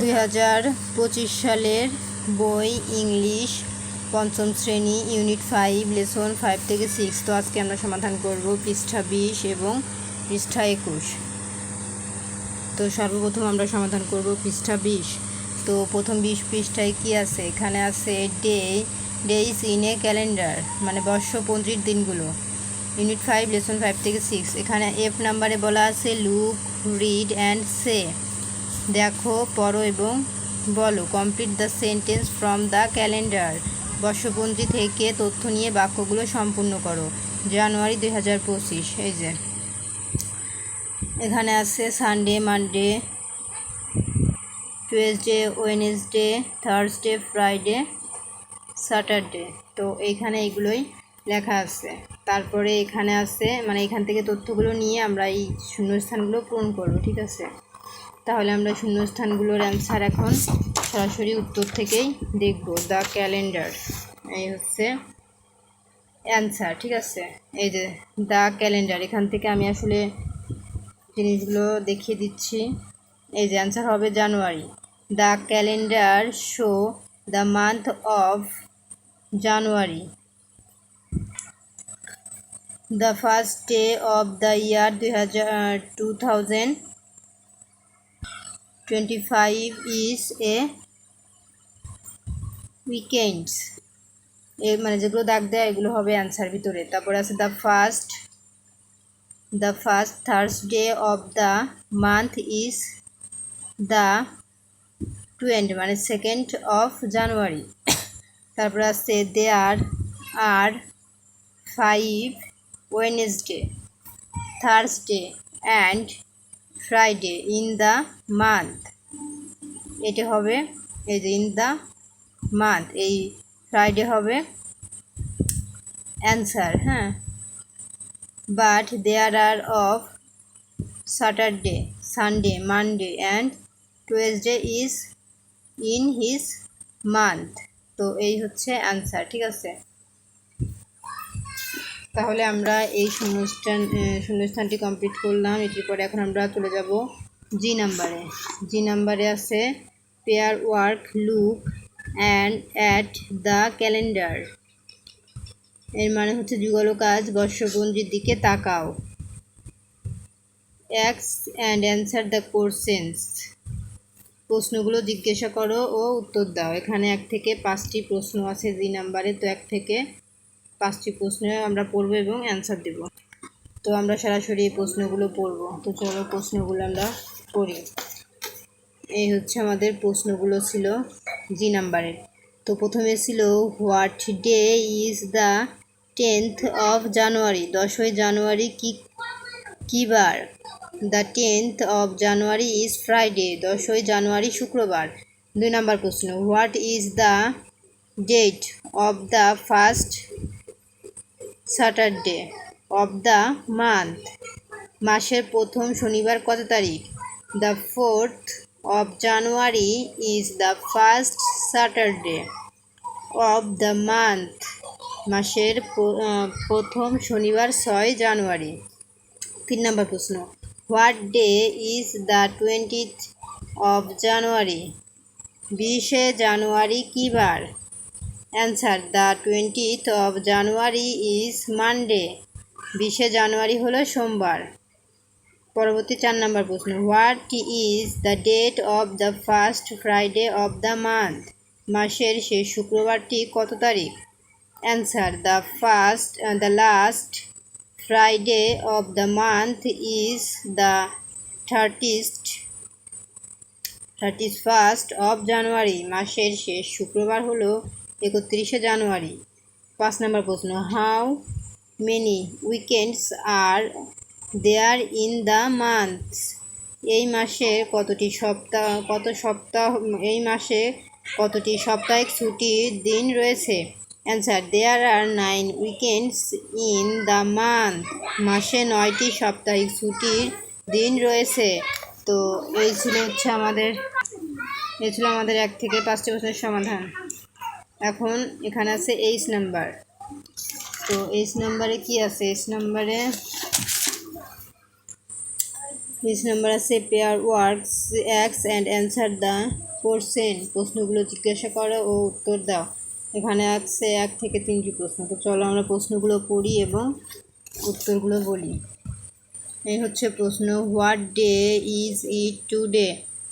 দুই হাজার পঁচিশ সালের বই, ইংলিশ, পঞ্চম শ্রেণি, ইউনিট ফাইভ, লেসন ফাইভ থেকে সিক্স। তো আজকে আমরা সমাধান করব পৃষ্ঠা বিশ এবং পৃষ্ঠা একুশ। তো সর্বপ্রথম আমরা সমাধান করব পৃষ্ঠা বিশ। তো প্রথম বিশ পৃষ্ঠায় কি আছে? এখানে আছে day days in a calendar মানে বর্ষ বর্ষপঞ্জির দিনগুলো। ইউনিট ফাইভ, লেসন ফাইভ থেকে সিক্স। এখানে এফ নাম্বারে বলা আছে লুক রিড অ্যান্ড সে দেখো, পড়ো এবং বলো। Complete the sentence from the calendar বর্ষপঞ্জি থেকে তথ্য নিয়ে বাক্যগুলো সম্পূর্ণ করো। জানুয়ারি দুই হাজার পঁচিশ, এই যে। এখানে আছে Sunday Monday Tuesday Wednesday Thursday Friday Saturday তো এইখানে এগুলোই লেখা আছে। তারপরে এখানে আছে মানে এখান থেকে তথ্যগুলো নিয়ে আমরা এই শূন্যস্থানগুলো পূরণ করব, ঠিক আছে? তাহলে আমরা শূন্যস্থানগুলোর অ্যান্সার এখন সরাসরি উত্তর থেকেই দেখব দ্য ক্যালেন্ডার এই হচ্ছে অ্যান্সার ঠিক আছে? এই যে দ্য ক্যালেন্ডার এখান থেকে আমি আসলে জিনিসগুলো দেখিয়ে দিচ্ছি। এই যে অ্যান্সার হবে জানুয়ারি। The calendar show the month of January the first day of the year দুই হাজার two thousand twenty five is a weekends এ মানে যেগুলো দাগ দেয়, এগুলো হবে অ্যান্সার ভিতরে। তারপরে আছে the first the first Thursday of the month is the twenty মানে সেকেন্ড অফ জানুয়ারি তারপরে আছে they are are five Wednesday Thursday and Friday in the month এটা হবে, এই যে ইন দ্য মান্থ এই ফ্রাইডে হবে অ্যান্সার হ্যাঁ? But there are of Saturday Sunday Monday and Tuesday is in his month তো এই হচ্ছে অ্যান্সার ঠিক আছে? তাহলে আমরা এই শূন্যস্থান শূন্যস্থানটি কমপ্লিট করলাম। এটির পরে এখন আমরা চলে যাব জি নাম্বারে জি নাম্বারে আছে pair work look and at the calendar এর মানে হচ্ছে যুগল কাজ বর্ষপঞ্জির দিকে তাকাও। অ্যাক্স অ্যান্ড অ্যান্সার দ্য কোশ্চেন্স প্রশ্নগুলো জিজ্ঞাসা করো ও উত্তর দাও। এখানে এক থেকে পাঁচটি প্রশ্ন আছে জি নাম্বারে তো এক থেকে পাঁচটি প্রশ্ন আমরা পড়ব এবং অ্যান্সার দেব। তো আমরা সরাসরি এই প্রশ্নগুলো পড়ব। তো চলো প্রশ্নগুলো আমরা পড়ি। এই হচ্ছে আমাদের প্রশ্নগুলো ছিল জি নাম্বারের তো প্রথমে ছিল what day is the tenth of January দশই জানুয়ারি কি, কী বার? The tenth of January is Friday দশই জানুয়ারি শুক্রবার। দুই নম্বর প্রশ্ন what is the date of the first Saturday of the month মাসের প্রথম শনিবার কত তারিখ? The fourth of January is the first Saturday of the month মাসের প্রথম শনিবার ছয় জানুয়ারি। তিন নম্বর প্রশ্ন। What day is the twentieth of January বিশে জানুয়ারি কী বার? Answer the twentieth of January is Monday বিশে জানুয়ারি হলো সোমবার। পরবর্তী চার নম্বর প্রশ্ন what is the date of the first Friday of the month মাসের শেষ শুক্রবারটি কত তারিখ? Answer the first the last Friday of the month is the thirtieth thirty first of January মাসের শেষ শুক্রবার হলো একত্রিশে জানুয়ারি। পাঁচ নম্বর প্রশ্ন, how many weekends are there in the months? এই মাসে কতটি সপ্তাহ, কত সপ্তাহ, এই মাসে কতটি সাপ্তাহিক ছুটির দিন রয়েছে? Answer, there are nine weekends in the month. মাসে নয়টি সাপ্তাহিক ছুটির দিন রয়েছে। তো এই ছিল হচ্ছে আমাদের, এই ছিল আমাদের এক থেকে পাঁচটি প্রশ্নের সমাধান। এখন এখানে আছে এইচ নাম্বার তো এইচ নাম্বারে কি আছে? এইচ নাম্বারে এইচ নাম্বার আছে পেয়ার ওয়ার্কস অ্যাক্স অ্যান্ড অ্যান্সার দ্য কোশ্চেন প্রশ্নগুলো জিজ্ঞাসা করো ও উত্তর দাও। এখানে আছে এক থেকে তিনটি প্রশ্ন। তো চলো আমরা প্রশ্নগুলো পড়ি এবং উত্তরগুলো বলি। এই হচ্ছে প্রশ্ন what day is it today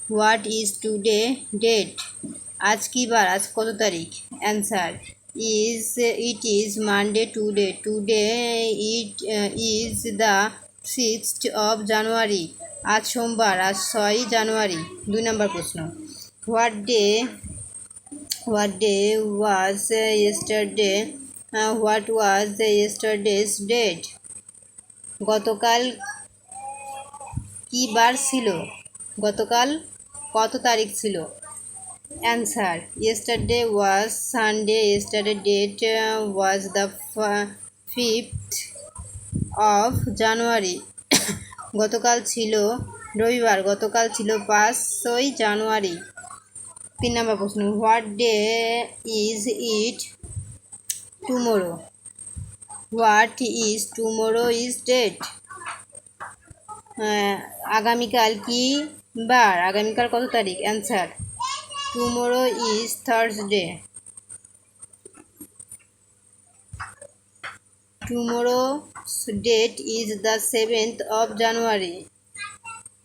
what is today date আজ কি বার? আজ কত তারিখ? Answer is it is Monday today today it is the sixth of January আজ সোমবার, আজ ছয়ই জানুয়ারি দুই নম্বর প্রশ্ন। What day what day was yesterday what was yesterday's date গতকাল কি বার ছিল? গতকাল কত তারিখ ছিল? Answer yesterday was Sunday yesterday date was the fifth of January গতকাল ছিল রবিবার। গতকাল ছিল পাঁচই জানুয়ারি তিন নম্বর প্রশ্ন। What day is it tomorrow what is tomorrow is date আগামীকাল কি বার? আগামীকাল কত তারিখ? Answer tomorrow is Thursday tomorrow date is the seventh of January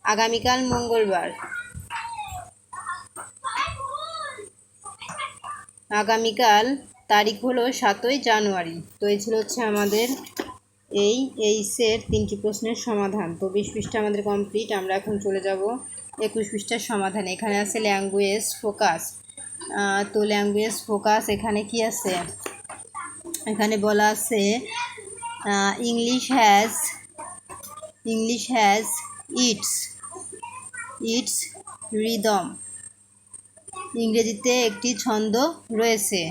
আগামীকাল মঙ্গলবার। আগামীকাল তারিখ হলো সাতই জানুয়ারি। তো এই ছিল হচ্ছে আমাদের এই এইসের তিনটি প্রশ্নের সমাধান। তো বিশ পৃষ্ঠা আমাদের কমপ্লিট আমরা এখন চলে যাব একুশ পৃষ্ঠার সমাধান। এখানে আছে ল্যাঙ্গুয়েজ ফোকাস তো ল্যাঙ্গুয়েজ ফোকাস এখানে কি আছে? এখানে বলা আছে English has English has its its rhythm ইংরেজিতে একটি ছন্দ রয়েছে।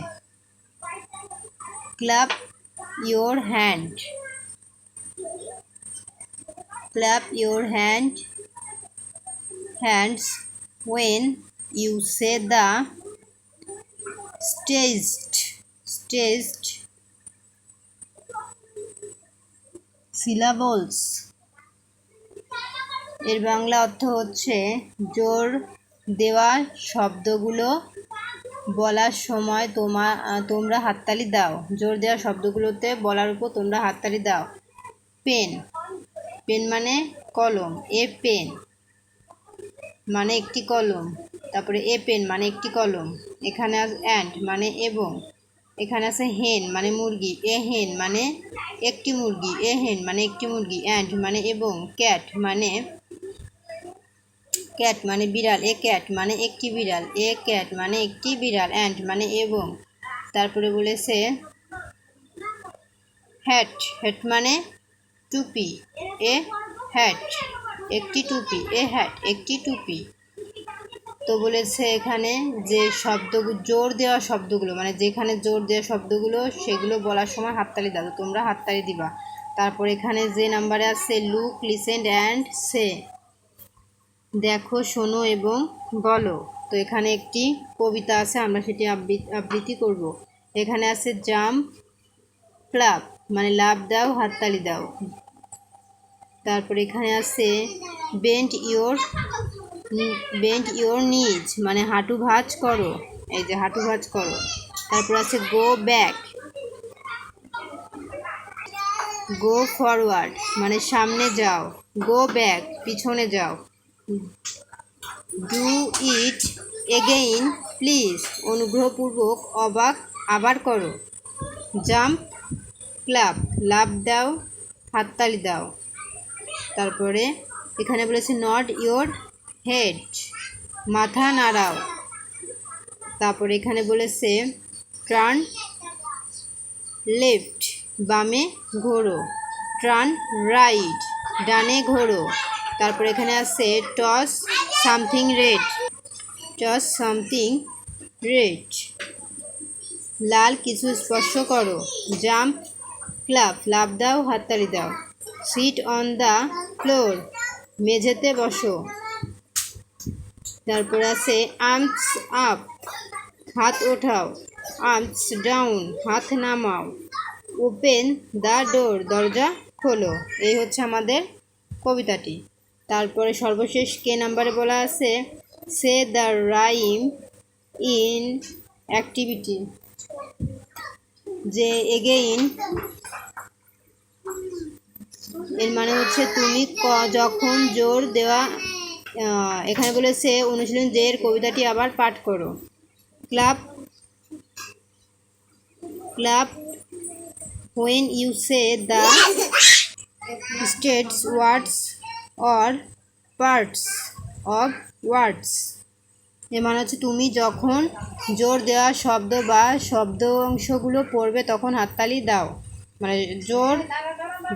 Clap your hand clap your hand hands when you say the staged staged syllables এর বাংলা অর্থ হচ্ছে জোর দেওয়া শব্দগুলো বলার সময় তোমা, তোমরা হাততালি দাও। জোর দেওয়া শব্দগুলোতে বলার উপর তোমরা হাততালি দাও। পেন। পেন মানে কলম। A pen. মানে একটি কলম, তারপরে এ পেন মানে একটি কলম, এখানে অ্যান্ড মানে এবং, এখানে আছে হেন মানে মুরগি এ হেন মানে একটি মুরগি এ হেন মানে একটি মুরগি অ্যান্ড মানে এবং ক্যাট মানে ক্যাট মানে বিড়াল এ ক্যাট মানে একটি বিড়াল এ ক্যাট মানে একটি বিড়াল অ্যান্ড মানে এবং, তারপরে বলেছে হ্যাট হ্যাট মানে টুপি এ হ্যাট একটি টুপি, এ হ্যাট একটি টুপি। তো বলেছে এখানে যে শব্দগুলো জোর দেওয়া শব্দগুলো মানে যেখানে জোর দেওয়া শব্দগুলো, সেগুলো বলার সময় হাততালি দাও তোমরা হাততালি দিবা। তারপর এখানে যে নাম্বারে আছে লুক লিসেন্ড অ্যান্ড সে দেখো, শোনো এবং বলো। তো এখানে একটি কবিতা আছে, আমরা সেটি আবৃত্তি করব। এখানে আছে জাম্প ক্লাব মানে লাভ দাও, হাততালি দাও। তারপর এখানে আছে বেন্ট ইওর বেন্ট ইওর নিজ মানে হাঁটু ভাঁজ করো। এই যে হাঁটু ভাঁজ করো। তারপর আছে গো ব্যাক গো ফরওয়ার্ড মানে সামনে যাও গো ব্যাক পিছনে যাও। ডু ইট এগেইন প্লিজ অনুগ্রহপূর্বক অবাক আবার করো। জাম্প ক্লাব লাভ দাও, হাততালি দাও। তারপরে এখানে বলেছে নট ইয়োর হেড মাথা নাড়াও। তারপরে এখানে বলেছে ট্রান লেফট বামে ঘোরো। ট্রান রাইট ডানে ঘোরো। তারপর এখানে আছে touch something red touch something red লাল কিছু স্পর্শ করো। জাম্প ক্লাব লাভ দাও, হাততালি দাও। Sit on the floor. মেঝেতে বসো। তারপর আছে আর্মস আপ। হাত ওঠাও। Arms down. হাত নামাও। Open the door. দরজা খোলো। এই হচ্ছে আমাদের কবিতাটি। তারপরে সর্বশেষ কে নাম্বারে বলা আছে? Say the rhyme in activity. যে এগেইন এর মানে হচ্ছে তুমি যখন জোর দেওয়া এখানে বলেছে অনুশীলন এর কবিতাটি আবার পাঠ করো। Clap clap, when you say the states, words, or parts of words এর মানে হচ্ছে তুমি যখন জোর দেওয়া শব্দ বা শব্দ অংশগুলো পড়বে, তখন হাততালি দাও। মানে জোর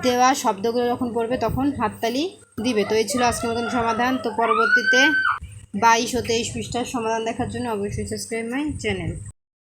দেওয়া শব্দগুলো যখন পড়বে তখন হাততালি দিবে। তো এই ছিল আজকের মতন সমাধান। তো পরবর্তীতে বাইশ ও তেইশ পৃষ্ঠার সমাধান দেখার জন্য অবশ্যই সাবস্ক্রাইব মাই চ্যানেল